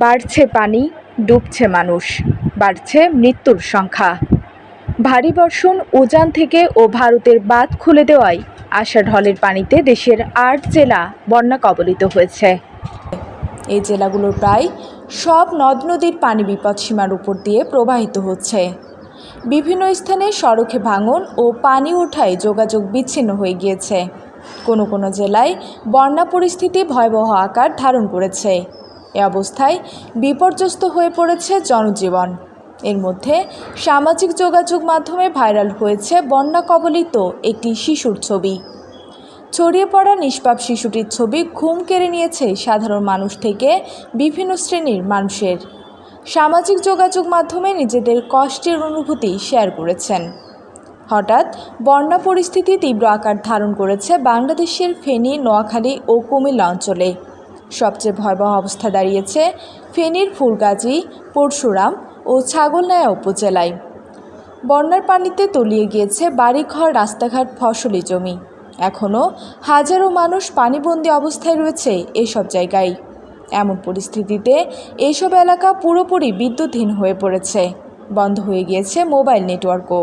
বাড়ছে পানি, ডুবছে মানুষ, বাড়ছে মৃত্যুর সংখ্যা। ভারী বর্ষণ উজান থেকে ও ভারতের বাঁধ খুলে দেওয়ায় আষাঢ় ঢলের পানিতে দেশের আট জেলা বন্যা কবলিত হয়েছে। এই জেলাগুলোর প্রায় সব নদ নদীর পানি বিপদসীমার উপর দিয়ে প্রবাহিত হচ্ছে। বিভিন্ন স্থানে সড়কে ভাঙন ও পানি ওঠায় যোগাযোগ বিচ্ছিন্ন হয়ে গিয়েছে। কোনো কোনো জেলায় বন্যা পরিস্থিতি ভয়াবহ আকার ধারণ করেছে। এ অবস্থায় বিপর্যস্ত হয়ে পড়েছে জনজীবন। এর মধ্যে সামাজিক যোগাযোগ মাধ্যমে ভাইরাল হয়েছে বন্যা কবলিত একটি শিশুর ছবি। ছড়িয়ে পড়া নিষ্পাপ শিশুটির ছবি ঘুম কেড়ে নিয়েছে সাধারণ মানুষ থেকে বিভিন্ন শ্রেণির মানুষের। সামাজিক যোগাযোগ মাধ্যমে নিজেদের কষ্টের অনুভূতি শেয়ার করেছেন। হঠাৎ বন্যা পরিস্থিতি তীব্র আকার ধারণ করেছে বাংলাদেশের ফেনী, নোয়াখালী ও কুমিল্লা অঞ্চলে। সবচেয়ে ভয়াবহ অবস্থা দাঁড়িয়েছে ফেনীর ফুলগাজী, পরশুরাম ও ছাগলনায়া উপজেলায়। বন্যার পানিতে তলিয়ে গিয়েছে বাড়িঘর, রাস্তাঘাট, ফসলি জমি। এখনও হাজারো মানুষ পানিবন্দী অবস্থায় রয়েছে এসব জায়গায়। এমন পরিস্থিতিতে এইসব এলাকা পুরোপুরি বিদ্যুৎহীন হয়ে পড়েছে। বন্ধ হয়ে গিয়েছে মোবাইল নেটওয়ার্কও।